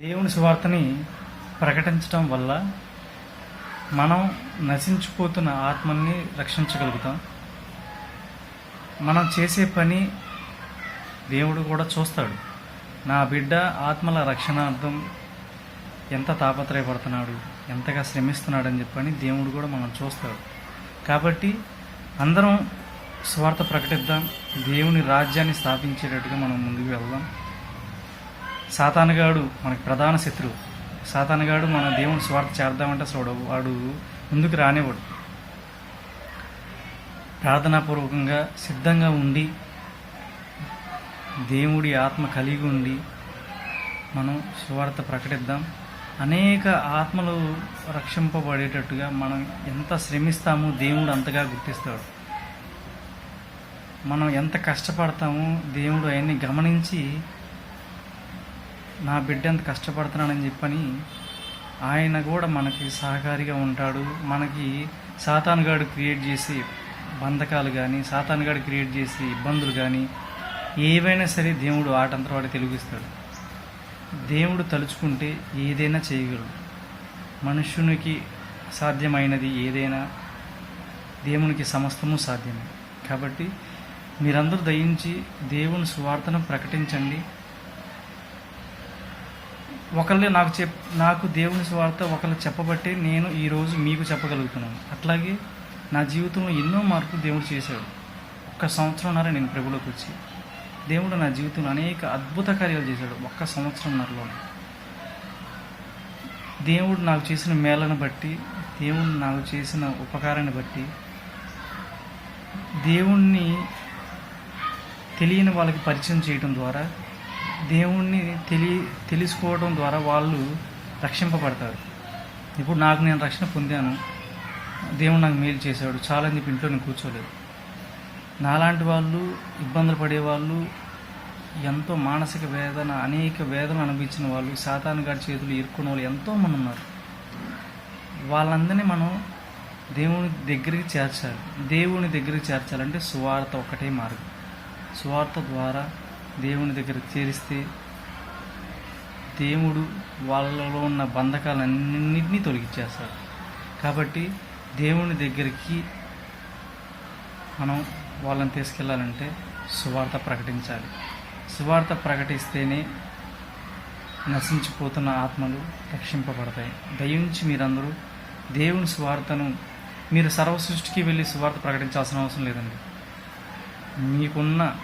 దేవుని సువార్తని ప్రకటించడం వల్ల మనం నశించిపోతున్న ఆత్మల్ని రక్షించగలుగుతాం. మనం చేసే పని దేవుడు కూడా చూస్తాడు. నా బిడ్డ ఆత్మల రక్షణార్థం ఎంత తాపత్రయపడుతున్నాడు ఎంతగా శ్రమిస్తున్నాడని చెప్పని దేవుడు కూడా మనం చూస్తాడు. కాబట్టి అందరం స్వార్థ ప్రకటిద్దాం దేవుని రాజ్యాన్ని స్థాపించేటట్టుగా మనం ముందుకు వెళ్దాం. సాతానగాడు మనకి ప్రధాన శత్రువు. సాతానగాడు మన దేవుని స్వార్థ చేద్దామంటే చూడు వాడు ముందుకు రానివాడు ప్రార్థనాపూర్వకంగా సిద్ధంగా ఉండి దేవుడి ఆత్మ కలిగి ఉండి మనం సువార్త ప్రకటిద్దాం. అనేక ఆత్మలు రక్షింపబడేటట్టుగా మనం ఎంత శ్రమిస్తామో దేవుడు అంతగా గుర్తిస్తాడు. మనం ఎంత కష్టపడతామో దేవుడు అవన్నీ గమనించి నా బిడ్డ ఎంత కష్టపడుతున్నాడని చెప్పని ఆయన కూడా మనకి సహకారిగా ఉంటాడు. మనకి సాతానుగాడు క్రియేట్ చేసి బంధకాలు కానీ సాతానుగాడు క్రియేట్ చేసి ఇబ్బందులు కానీ ఏవైనా సరే దేవుడు ఆటంతరం వాడి తెలిగిస్తాడు దేవుడు తలుచుకుంటే ఏదైనా చేయగలడు. మనుష్యునికి సాధ్యమైనది ఏదైనా దేవునికి సమస్తము సాధ్యమే. కాబట్టి మీరందరూ దయించి దేవుని సువార్తను ప్రకటించండి. ఒకళ్ళే నాకు చెప్ నాకు దేవుని స్వార్థ ఒకళ్ళు చెప్పబట్టి నేను ఈరోజు మీకు చెప్పగలుగుతున్నాను. అట్లాగే నా జీవితంలో ఎన్నో మార్పులు దేవుడు చేశాడు. ఒక్క సంవత్సరంన్నర నేను ప్రభులోకి వచ్చి దేవుడు నా జీవితంలో అనేక అద్భుత కార్యాలు చేశాడు ఒక్క సంవత్సరంన్నరలో దేవుడు నాకు చేసిన మేళను బట్టి దేవుడు నాకు చేసిన ఉపకారాన్ని బట్టి దేవుణ్ణి తెలియని వాళ్ళకి పరిచయం చేయడం ద్వారా దేవుణ్ణి తెలి తెలుసుకోవడం ద్వారా వాళ్ళు రక్షింపబడతారు. ఇప్పుడు నాకు నేను రక్షణ పొందాను. దేవుడు నాకు మేలు చేశాడు. చాలా చెప్పి ఇంట్లో నేను కూర్చోలేదు. నాలాంటి వాళ్ళు ఇబ్బందులు పడేవాళ్ళు ఎంతో మానసిక వేదన అనేక వేదన అనిపించిన వాళ్ళు సాతాను గారి చేతులు ఇరుక్కున్న వాళ్ళు ఎంతోమంది ఉన్నారు. వాళ్ళందరినీ మనం దేవుని దగ్గరికి చేర్చాలి. దేవుని దగ్గరికి చేర్చాలంటే సువార్త ఒకటే మార్గం. సువార్త ద్వారా దేవుని దగ్గరికి చేరిస్తే దేవుడు వాళ్ళలో ఉన్న బంధకాలన్నింటినీ తొలగించేస్తాడు. కాబట్టి దేవుని దగ్గరికి మనం వాళ్ళని తీసుకెళ్ళాలంటే సువార్త ప్రకటించాలి. సువార్త ప్రకటిస్తేనే నశించిపోతున్న ఆత్మలు రక్షింపబడతాయి. దయించి మీరందరూ దేవుని సువార్తను మీరు సర్వ సృష్టికి వెళ్ళి సువార్త ప్రకటించాల్సిన అవసరం లేదండి. మీకున్న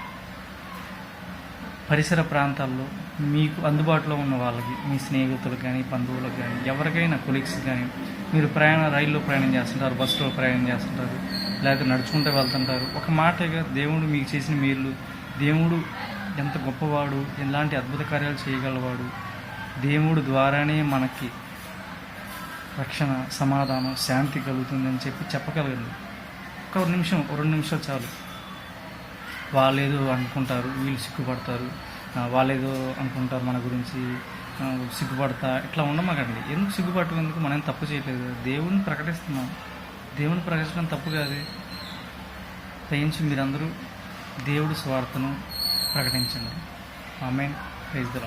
పరిసర ప్రాంతాల్లో మీకు అందుబాటులో ఉన్న వాళ్ళకి మీ స్నేహితులకు కానీ బంధువులకు కానీ ఎవరికైనా కొలీగ్స్ కానీ మీరు ప్రయాణ రైల్లో ప్రయాణం చేస్తుంటారు బస్సులో ప్రయాణం చేస్తుంటారు లేకపోతే నడుచుకుంటూ వెళ్తుంటారు. ఒక మాటగా దేవుడు మీకు చేసిన మేలు దేవుడు ఎంత గొప్పవాడు ఎలాంటి అద్భుత కార్యాలు చేయగలవాడు దేవుడు ద్వారానే మనకి రక్షణ సమాధానం శాంతి కలుగుతుందని చెప్పి చెప్పగలగండి. ఒక నిమిషం ఒక రెండు నిమిషాలు చాలు. వాళ్ళేదో అనుకుంటారు వీళ్ళు సిగ్గుపడతారు. వాళ్ళేదో అనుకుంటారు మన గురించి సిగ్గుపడతా ఇట్లా ఉండమాకండి. ఎందుకు సిగ్గుపట్టుకుందుకు మనం ఏం తప్పు చేయలేదు దేవుడిని ప్రకటిస్తున్నాం. దేవుని ప్రకటించడం తప్పు కాదు. దయించి మీరందరూ దేవుడి స్వార్థను ప్రకటించండి. ఆమె ప్రైజ్ ద